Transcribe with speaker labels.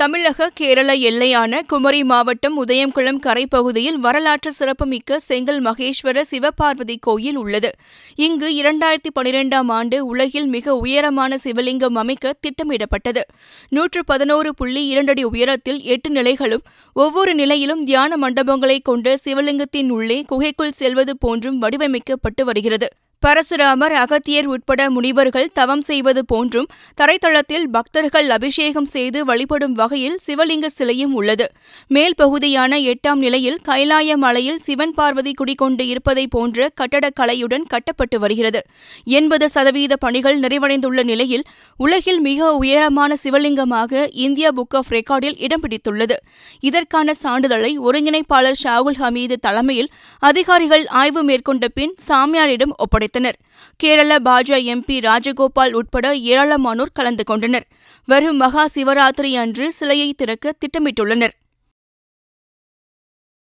Speaker 1: தமிழக கேரள எல்லையான குமரி மாவட்டம் உதயம்குளம் கரைப்பகுதியில் வரலாற்று சிறப்புமிக்க செங்கல் மகேஸ்வர சிவபார்வதி கோயில் உள்ளது. இங்கு இரண்டாயிரத்தி பனிரெண்டாம் ஆண்டு உலகில் மிக உயரமான சிவலிங்கம் அமைக்க திட்டமிடப்பட்டது. நூற்று பதினோரு புள்ளி இரண்டடி உயரத்தில் எட்டு நிலைகளும் ஒவ்வொரு நிலையிலும் தியான மண்டபங்களை கொண்ட சிவலிங்கத்தின் உள்ளே குகைக்குள் செல்வது போன்றும் வடிவமைக்கப்பட்டு வருகிறது. பரசுராமர் அகத்தியர் உட்பட முனிவர்கள் தவம் செய்வது போன்றும் தரைத்தளத்தில் பக்தர்கள் அபிஷேகம் செய்து வழிபடும் வகையில் சிவலிங்க சிலையும் உள்ளது. மேல் பகுதியான எட்டாம் நிலையில் கைலாய மலையில் சிவன் பார்வதி குடிகொண்டு இருப்பதை போன்ற கட்டடக்கலையுடன் கட்டப்பட்டு வருகிறது. எண்பது சதவீத பணிகள் நிறைவடைந்துள்ள நிலையில் உலகில் மிக உயரமான சிவலிங்கமாக இந்தியா புக் ஆஃப் ரெக்கார்டில் இடம் பிடித்துள்ளது. இதற்கான சான்றிதழை ஒருங்கிணைப்பாளர் ஷாகுல் ஹமீது தலைமையில் அதிகாரிகள் ஆய்வு மேற்கொண்ட பின் சாமியாரிடம் ஒப்படைத்தனர் கேரள பாஜ எம்பி ராஜகோபால் உட்பட ஏராளமானோர் கலந்து கொண்டனர். வரும் மகா சிவராத்திரி அன்று சிலையை திறக்க திட்டமிட்டுள்ளனர்.